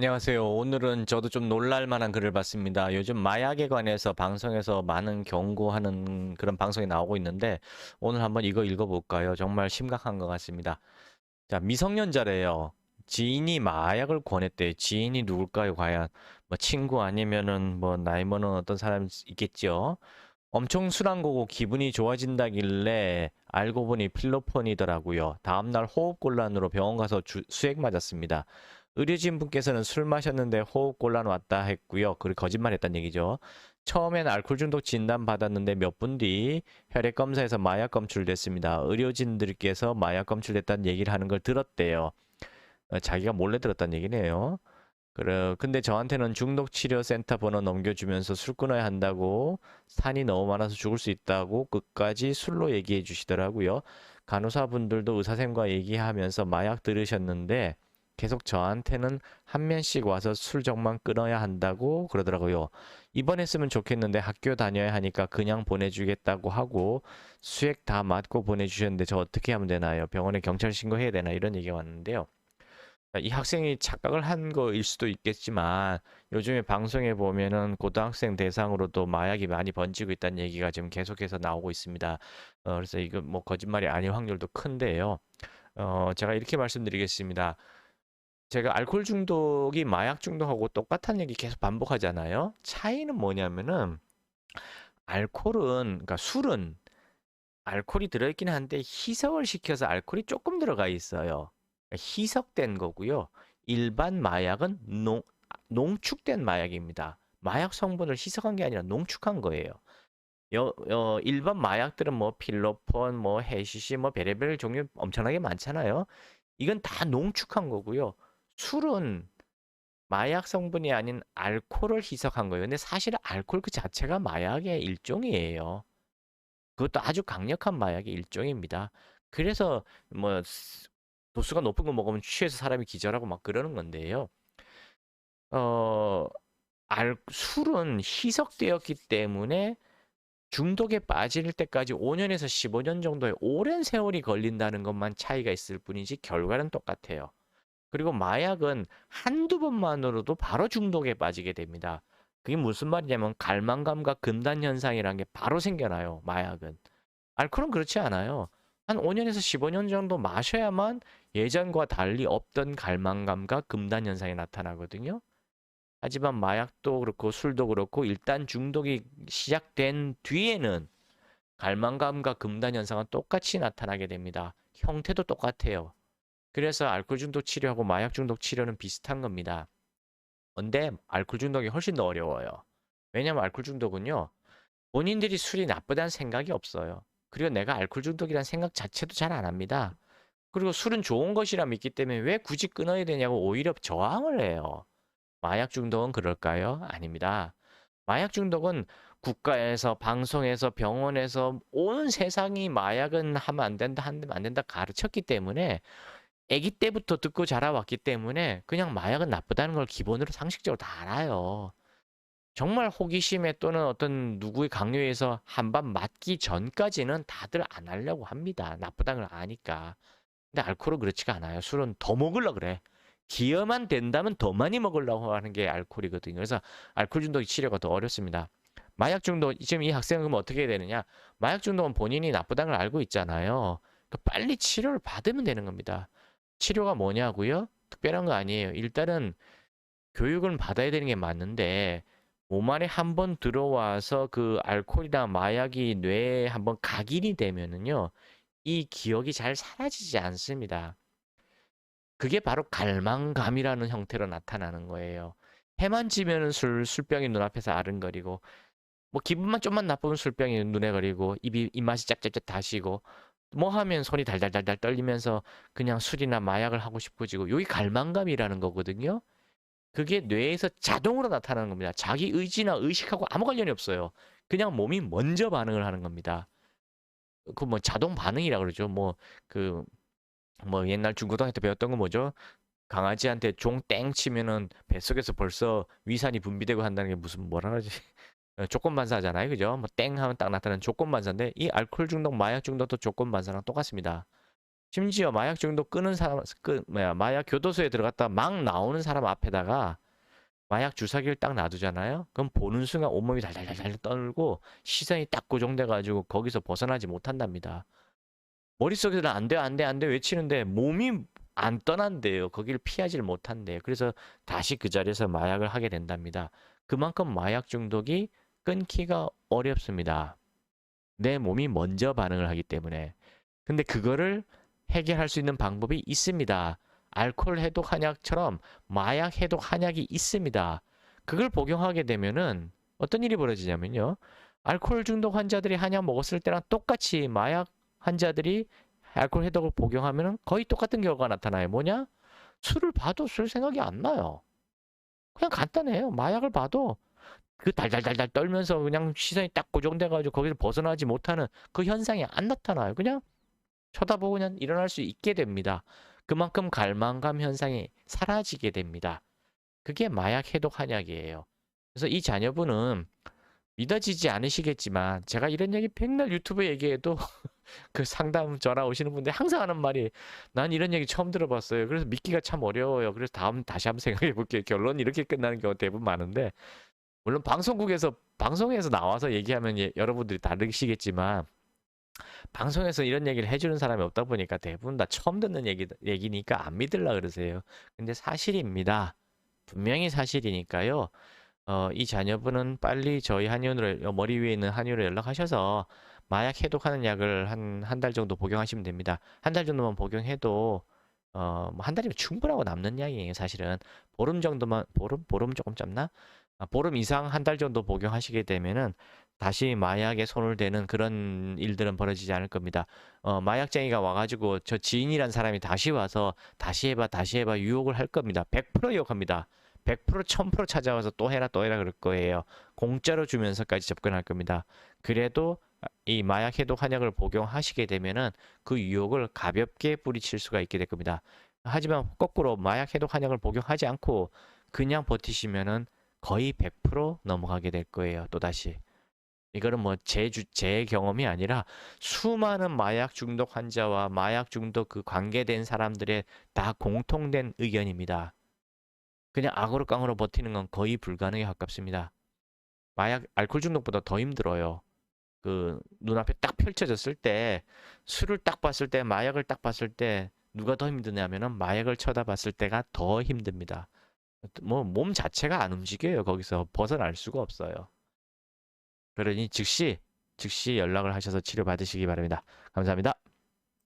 안녕하세요. 오늘은 저도 좀 놀랄 만한 글을 봤습니다. 요즘 마약에 관해서 방송에서 많은 경고하는 그런 방송이 나오고 있는데 오늘 한번 이거 읽어볼까요? 정말 심각한 것 같습니다. 자, 미성년자래요. 지인이 마약을 권했대. 지인이 누굴까요? 과연 뭐 친구 아니면은 뭐 나이 많은 어떤 사람 있겠죠? 엄청 술한 거고 기분이 좋아진다길래 알고 보니 필로폰이더라고요. 다음날 호흡곤란으로 병원 가서 주- 수액 맞았습니다. 의료진 분께서는 술 마셨는데 호흡곤란 왔다 했고요. 그리고 거짓말했단 얘기죠. 처음엔 알코올 중독 진단 받았는데 몇 분 뒤 혈액 검사에서 마약 검출됐습니다. 의료진들께서 마약 검출됐다는 얘기를 하는 걸 들었대요. 어, 자기가 몰래 들었다는 얘기네요. 그래, 근데 저한테는 중독치료센터 번호 넘겨주면서 술 끊어야 한다고 산이 너무 많아서 죽을 수 있다고 끝까지 술로 얘기해 주시더라고요. 간호사분들도 의사생과 얘기하면서 마약 들으셨는데 계속 저한테는 한 면씩 와서 술 정만 끊어야 한다고 그러더라고요. 입원했으면 좋겠는데 학교 다녀야 하니까 그냥 보내주겠다고 하고 수액 다 맞고 보내주셨는데 저 어떻게 하면 되나요? 병원에 경찰 신고해야 되나? 이런 얘기가 왔는데요. 이 학생이 착각을 한 거일 수도 있겠지만 요즘에 방송에 보면은 고등학생 대상으로도 마약이 많이 번지고 있다는 얘기가 지금 계속해서 나오고 있습니다. 어, 그래서 이거 뭐 거짓말이 아닐 확률도 큰데요. 어, 제가 이렇게 말씀드리겠습니다. 제가 알코올 중독이 마약 중독하고 똑같은 얘기 계속 반복하잖아요. 차이는 뭐냐면은 알코올은 그러니까 술은 알코올이 들어있긴 한데 희석을 시켜서 알코올이 조금 들어가 있어요. 그러니까 희석된 거고요. 일반 마약은 농, 농축된 마약입니다. 마약 성분을 희석한 게 아니라 농축한 거예요. 여, 어, 일반 마약들은 뭐 필로폰, 뭐 해시시, 뭐 베레벨 종류 엄청나게 많잖아요. 이건 다 농축한 거고요. 술은 마약 성분이 아닌 알코올을 희석한 거예요. 근데 사실 알코올 그 자체가 마약의 일종이에요. 그것도 아주 강력한 마약의 일종입니다. 그래서 뭐 스- 도수가 높은 거 먹으면 취해서 사람이 기절하고 막 그러는 건데요. 어, 알, 술은 희석되었기 때문에 중독에 빠질 때까지 5년에서 15년 정도의 오랜 세월이 걸린다는 것만 차이가 있을 뿐이지 결과는 똑같아요. 그리고 마약은 한두 번만으로도 바로 중독에 빠지게 됩니다. 그게 무슨 말이냐면 갈망감과 금단 현상이라는 게 바로 생겨나요. 마약은. 알코올은 그렇지 않아요. 한 5년에서 15년 정도 마셔야만 예전과 달리 없던 갈망감과 금단 현상이 나타나거든요. 하지만 마약도 그렇고 술도 그렇고 일단 중독이 시작된 뒤에는 갈망감과 금단 현상은 똑같이 나타나게 됩니다. 형태도 똑같아요. 그래서 알코올 중독 치료하고 마약 중독 치료는 비슷한 겁니다. 근데 알코올 중독이 훨씬 더 어려워요. 왜냐면 알코올 중독은요. 본인들이 술이 나쁘다는 생각이 없어요. 그리고 내가 알코올 중독이라는 생각 자체도 잘 안 합니다. 그리고 술은 좋은 것이라 믿기 때문에 왜 굳이 끊어야 되냐고 오히려 저항을 해요. 마약 중독은 그럴까요? 아닙니다. 마약 중독은 국가에서, 방송에서, 병원에서 온 세상이 마약은 하면 안 된다, 하면 안 된다 가르쳤기 때문에 아기 때부터 듣고 자라왔기 때문에 그냥 마약은 나쁘다는 걸 기본으로 상식적으로 다 알아요. 정말 호기심에 또는 어떤 누구의 강요에 의해서 한 번 맞기 전까지는 다들 안 하려고 합니다. 나쁘다는 걸 아니까. 근데 알코올은 그렇지가 않아요. 술은 더 먹으려 그래. 기여만 된다면 더 많이 먹으려고 하는 게 알코올이거든요. 그래서 알코올 중독 치료가 더 어렵습니다. 마약 중독, 지금 이 학생은 그럼 어떻게 되느냐? 마약 중독은 본인이 나쁘다는 걸 알고 있잖아요. 그러니까 빨리 치료를 받으면 되는 겁니다. 치료가 뭐냐고요? 특별한 거 아니에요. 일단은 교육을 받아야 되는 게 맞는데 몸 안에 한 번 들어와서 그 알코올이나 마약이 뇌에 한번 각인이 되면은요. 이 기억이 잘 사라지지 않습니다. 그게 바로 갈망감이라는 형태로 나타나는 거예요. 해만 지면은 술, 술병이 눈앞에서 아른거리고, 뭐 기분만 좀만 나쁘면 술병이 눈에 거리고, 입이, 입맛이 짭짭짭 다시고, 뭐 하면 손이 달달달달 떨리면서 그냥 술이나 마약을 하고 싶어지고, 여기 갈망감이라는 거거든요. 그게 뇌에서 자동으로 나타나는 겁니다. 자기 의지나 의식하고 아무 관련이 없어요. 그냥 몸이 먼저 반응을 하는 겁니다. 그 뭐 자동 반응이라 그러죠. 뭐 그뭐 옛날 중고등학교 때 배웠던 거 뭐죠? 강아지한테 종 땡 치면은 뱃속에서 벌써 위산이 분비되고 한다는 게 무슨 뭐라 그러지? 어, 조건 반사잖아요. 그죠? 뭐 땡 하면 딱 나타나는 조건 반사인데 이 알코올 중독, 마약 중독도 조건 반사랑 똑같습니다. 심지어 마약 중독 끊은 사람 그 뭐야 마약 교도소에 들어갔다 막 나오는 사람 앞에다가 마약 주사기를 딱 놔두잖아요. 그럼 보는 순간 온몸이 달달달달 떨고 시선이 딱 고정돼 가지고 거기서 벗어나지 못한답니다. 머릿속에서는 안 돼, 안 돼, 안 돼 외치는데 몸이 안 떠난대요. 거기를 피하지를 못한대요. 그래서 다시 그 자리에서 마약을 하게 된답니다. 그만큼 마약 중독이 끊기가 어렵습니다. 내 몸이 먼저 반응을 하기 때문에. 근데 그거를 해결할 수 있는 방법이 있습니다. 알코올 해독 한약처럼 마약 해독 한약이 있습니다. 그걸 복용하게 되면은 어떤 일이 벌어지냐면요. 알코올 중독 환자들이 한약 먹었을 때랑 똑같이 마약 환자들이 알코올 해독을 복용하면은 거의 똑같은 결과가 나타나요. 뭐냐? 술을 봐도 술 생각이 안 나요. 그냥 간단해요. 마약을 봐도 그 달달달달 떨면서 그냥 시선이 딱 고정돼가지고 거기서 벗어나지 못하는 그 현상이 안 나타나요. 그냥 쳐다보고 그냥 일어날 수 있게 됩니다. 그만큼 갈망감 현상이 사라지게 됩니다. 그게 마약 해독 한약이에요. 그래서 이 자녀분은 믿어지지 않으시겠지만 제가 이런 얘기 백날 유튜브에 얘기해도 그 상담 전화 오시는 분들 항상 하는 말이 난 이런 얘기 처음 들어봤어요. 그래서 믿기가 참 어려워요. 그래서 다음 다시 한번 생각해 볼게요. 결론 이렇게 끝나는 경우 대부분 많은데 물론 방송국에서 방송에서 나와서 얘기하면 예, 여러분들이 다르시겠지만 방송에서 이런 얘기를 해주는 사람이 없다 보니까 대부분 다 처음 듣는 얘기, 얘기니까 안 믿으려 그러세요. 근데 사실입니다. 분명히 사실이니까요. 어, 이 자녀분은 빨리 저희 한의원으로 머리 위에 있는 한의원으로 연락하셔서 마약 해독하는 약을 한 한 달 정도 복용하시면 됩니다. 한 달 정도만 복용해도 어, 뭐 한 달이면 충분하고 남는 약이에요. 사실은 보름 정도만 보름 보름 조금 짧나? 아, 보름 이상 한 달 정도 복용하시게 되면은 다시 마약에 손을 대는 그런 일들은 벌어지지 않을 겁니다. 어, 마약쟁이가 와가지고 저 지인이란 사람이 다시 와서 다시 해봐, 다시 해봐 유혹을 할 겁니다. 100% 유혹합니다. 100% 1000% 찾아와서 또 해라 또 해라 그럴 거예요. 공짜로 주면서까지 접근할 겁니다. 그래도 이 마약 해독 한약을 복용하시게 되면은 그 유혹을 가볍게 뿌리칠 수가 있게 될 겁니다. 하지만 거꾸로 마약 해독 한약을 복용하지 않고 그냥 버티시면은 거의 100% 넘어가게 될 거예요. 또다시. 이거는 뭐제 주, 제 경험이 아니라 수많은 마약 중독 환자와 마약 중독 그 관계된 사람들의 다 공통된 의견입니다. 그냥 악으로 깡으로 버티는 건 거의 불가능에 가깝습니다. 마약 알코올 중독보다 더 힘들어요. 그 눈앞에 딱 펼쳐졌을 때 술을 딱 봤을 때 마약을 딱 봤을 때 누가 더 힘드냐면은 마약을 쳐다봤을 때가 더 힘듭니다. 뭐 몸 자체가 안 움직여요. 거기서 벗어날 수가 없어요. 그러니 즉시 즉시 연락을 하셔서 치료 받으시기 바랍니다. 감사합니다.